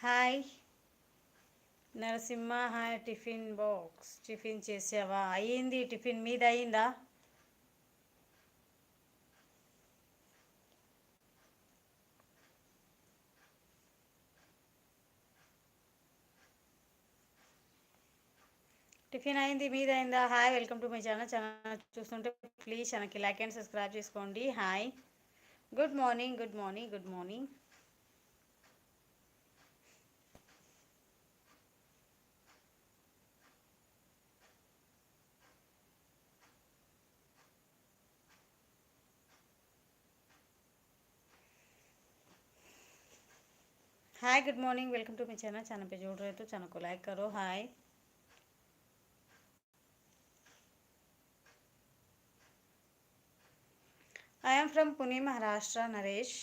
Hi. Narasimha hi. Tiffin box. Tiffin చేసావా? అయ్యింది. Tiffin మీద అయ్యిందా? టిఫిన్ అయింది మీద అయిందా hi. Welcome to my channel. Channel చూస్తుంటే ప్లీజ్ ఛానల్కి లైక్ అండ్ సబ్స్క్రైబ్ చేసుకోండి. Hi. Good morning. Good morning. Good morning. Hi good morning welcome to my channel channel पे जुड़ रहे तो चैनल को लाइक करो. Hi I am from Pune Maharashtra Naresh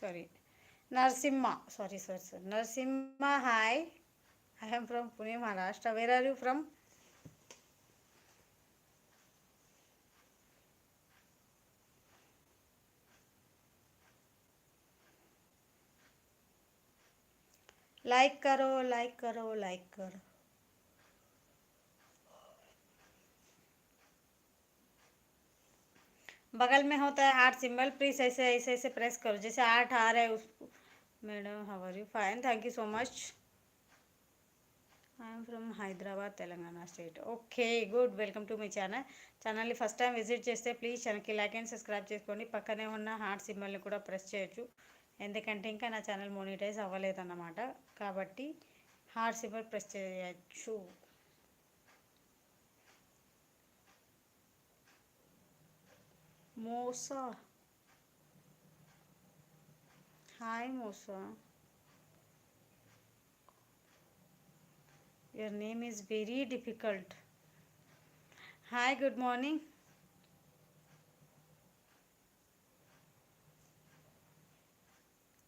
sorry Narasimha sorry sorry sir Narasimha hi I am from Pune Maharashtra where are you from like करो like करो like करो बगल में होता है आर्ट सिंबल प्लीज ऐसे ऐसे ऐसे प्रेस करो जैसे आर्ट आ रहा है उसको madam how are you fine thank you so much I'm from Hyderabad Telangana state okay good welcome to my channel ఛానల్ని ఫస్ట్ టైం విజిట్ చేస్తే ప్లీజ్ ఛానల్కి లైక్ అండ్ సబ్స్క్రైబ్ చేసుకోండి పక్కనే ఉన్న హార్ట్ సింబల్ని కూడా ప్రెస్ చేయొచ్చు ఎందుకంటే ఇంకా నా ఛానల్ మోనిటైజ్ అవ్వలేదన్నమాట. కాబట్టి హార్ట్ సింబల్ ప్రెస్ చేయొచ్చు. Mosa. Hi Mosa. Your name is very difficult. Hi good morning.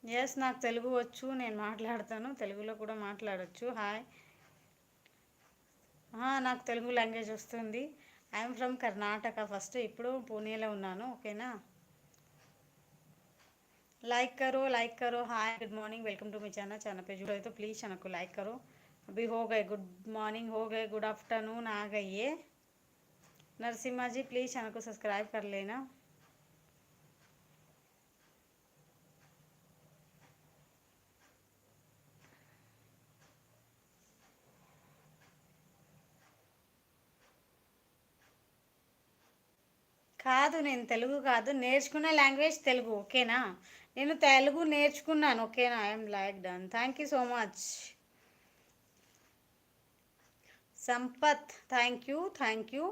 Yes నాకు తెలుగు వచ్చు నేను మాట్లాడతాను తెలుగులో కూడా మాట్లాడచ్చు హాయ్ నాకు తెలుగు లాంగ్వేజ్ వస్తుంది ఐఎమ్ ఫ్రమ్ కర్ణాటక ఫస్ట్ ఇప్పుడు పూణేలో ఉన్నాను ఓకేనా लाइक करो लाइक करो hi good morning welcome to my channel channel पे जुड़े तो प्लीज़ चैनल को लाइक करो अभी हो गए गुड मॉर्निंग हो गए गुड आफ्टरनून आ गई है नरसिम्हा जी प्लीज़ चैनल को सब्सक्राइब कर लेना కాదు నేను తెలుగు కాదు నేర్చుకున్న లాంగ్వేజ్ తెలుగు ఓకేనా నేను తెలుగు నేర్చుకున్నాను ఓకేనా I'm like done thank you so much Sampat thank you thank you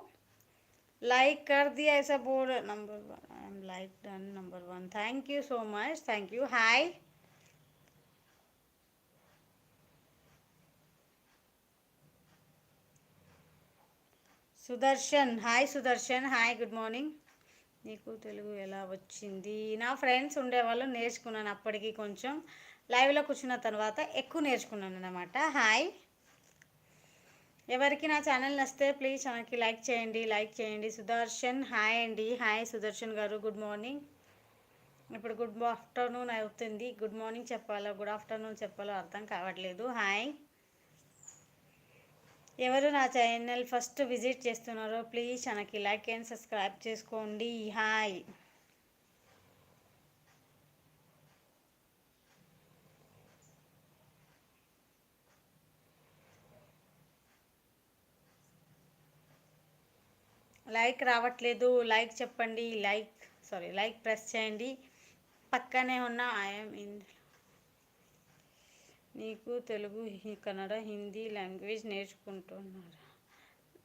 like कर दिया ऐसा board number one I'm like done number one thank you so much thank you hi Sudarshan hi Sudarshan hi good morning నీకు తెలుగు ఎలా వచ్చింది? నా friends ఉండేవాళ్ళు నేర్చుకున్నాను అప్పటికి కొంచెం. లైవ్లో కూర్చున్న తర్వాత ఎక్కువ నేర్చుకున్నాను అనమాట హాయ్ ఎవరికి నా ఛానల్ నచ్చితే ప్లీజ్ ఛానల్కి లైక్ చేయండి లైక్ చేయండి. సుదర్శన్ హాయ్ అండి. హాయ్ సుదర్శన్ గారు గుడ్ మార్నింగ్ ఇప్పుడు గుడ్ ఆఫ్టర్నూన్ అవుతుంది. గుడ్ మార్నింగ్ చెప్పాలో? గుడ్ ఆఫ్టర్నూన్ చెప్పాలో అర్థం కావట్లేదు. హాయ్ ఎవరు నా ఛానల్ ఫస్ట్ విజిట్ చేస్తున్నారో ప్లీజ్ నాకు లైక్ అండ్ సబ్స్క్రైబ్ చేసుకోండి. హాయ్. లైక్ రావట్లేదు. లైక్ చెప్పండి. లైక్ సారీ లైక్ ప్రెస్ చేయండి. పక్కనే ఉన్న ఐఎమ్ ఇన్ నీకు తెలుగు కన్నడ హిందీ లాంగ్వేజ్ నేర్చుకుంటున్నారు?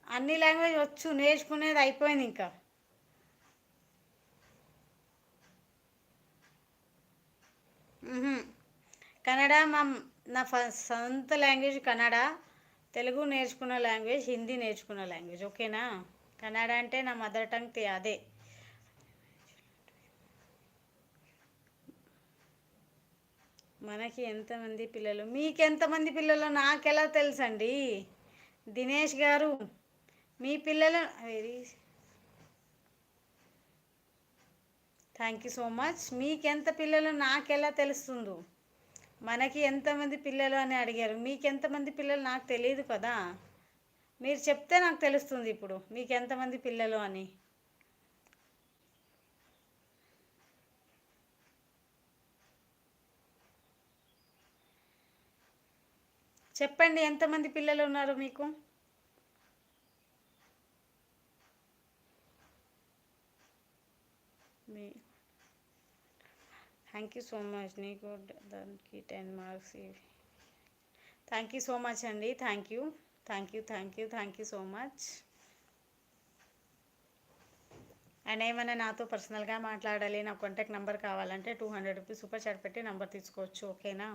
అన్ని లాంగ్వేజ్ వచ్చు నేర్చుకునేది అయిపోయింది ఇంకా. కన్నడ మా నా సొంత లాంగ్వేజ్ కన్నడ తెలుగు నేర్చుకున్న లాంగ్వేజ్ హిందీ నేర్చుకున్న లాంగ్వేజ్ ఓకేనా? కన్నడ అంటే నా మదర్ టంగ్ అదే. మనకి ఎంతమంది పిల్లలు? మీకు ఎంతమంది పిల్లలు? నాకెలా తెలుసండి? దినేష్ గారు మీ పిల్లలు very thank you so much మీకెంత ఎంత పిల్లలు? నాకెలా తెలుస్తుందో? మనకి ఎంతమంది పిల్లలు అని అడిగారు. మీకు ఎంతమంది పిల్లలు? నాకు తెలియదు కదా? మీరు చెప్తే నాకు తెలుస్తుంది ఇప్పుడు. మీకు ఎంతమంది పిల్లలు అని. చెప్పండి ఎంతమంది పిల్లలు ఉన్నారు మీకు? మీ థ్యాంక్ యూ సో మచ్ నీకు దానికి టెన్ మార్క్స్ ఇవి థ్యాంక్ యూ సో మచ్ అండి thank you thank you thank you thank you so much and ఏమైనా నాతో పర్సనల్గా మాట్లాడాలి నా కాంటాక్ట్ నెంబర్ కావాలంటే two hundred rupees super chat పెట్టి నెంబర్ తీసుకోవచ్చు ఓకేనా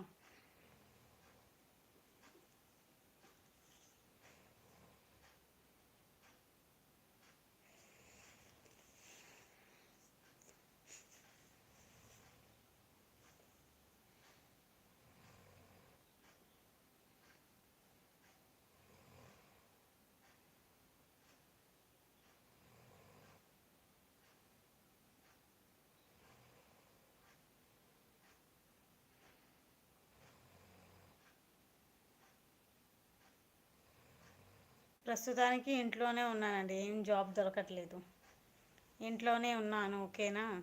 ప్రస్తుతానికి ఇంట్లోనే ఉన్నానండి. ఏం జాబ్ దొరకట్లేదు. ఇంట్లోనే ఉన్నాను. ఓకేనా?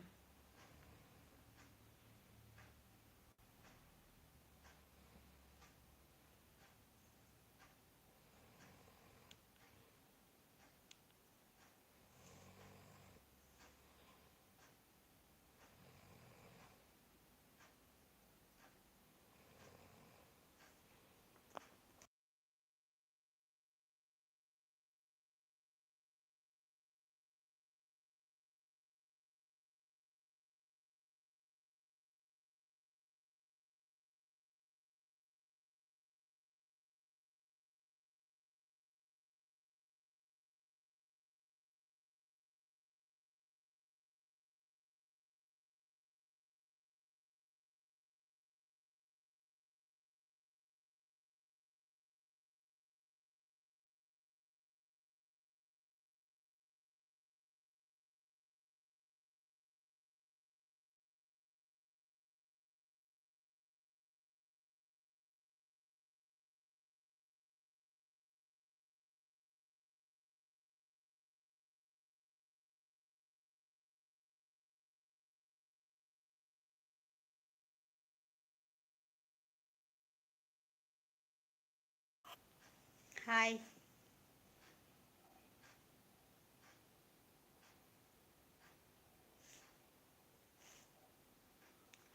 హాయ్.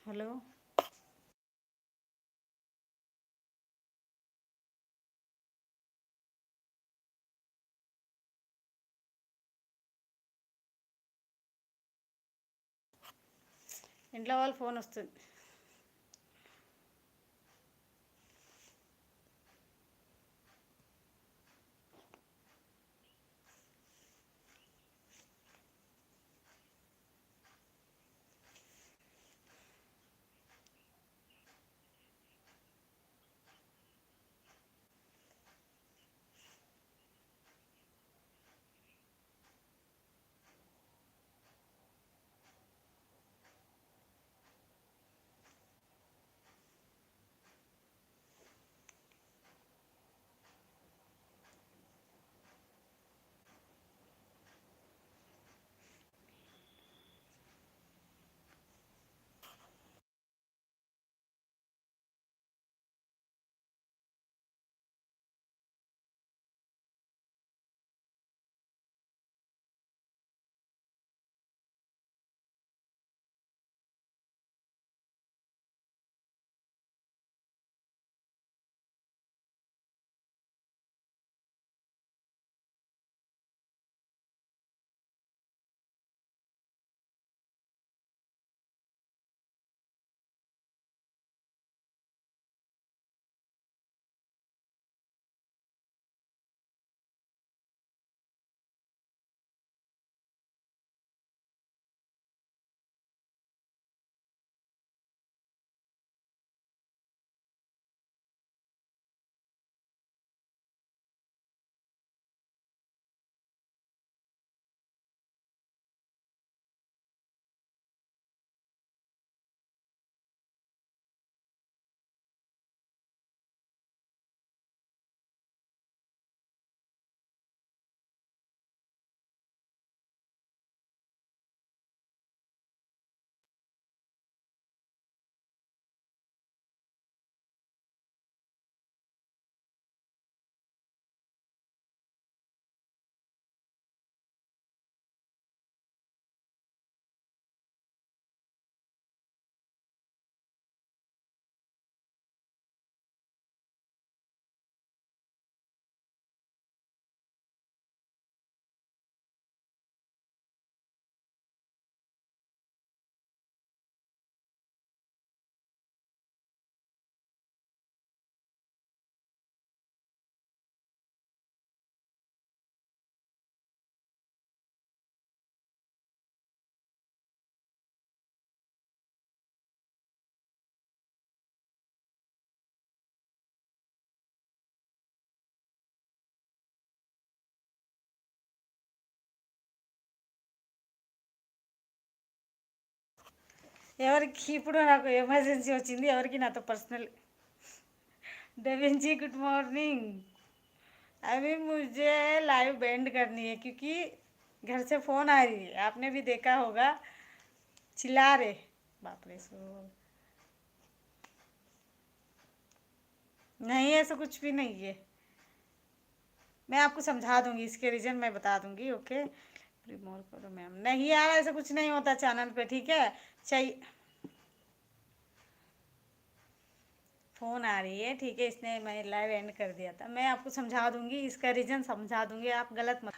హలో. ఇంట్లో వాళ్ళు ఫోన్ వస్తుంది. ఎవరికి ఇప్పుడు నాకు ఎమర్జెన్సీ వచ్చింది ఎవరికి నాతో పర్సనల్ देवेंजी गुड मॉर्निंग अभी मुझे लाइव बैंड करनी है क्योंकि घर से फ़ोन आ रही है आपने भी देखा होगा चिल्ला रहे बाप रे सो नहीं ऐसा कुछ भी नहीं है मैं आपको समझा दूंगी इसके रीज़न मैं बता दूंगी ओके रिमूव करो, मैम। नहीं यार ऐसा कुछ नहीं होता चैनल पे, ठीक है? चाहिए फ़ोन आ रही है, ठीक है, इसने मैं लाइव एंड कर दिया था। मैं आपको समझा दूँगी, इसका रीज़न समझा दूँगी, आप गलत मत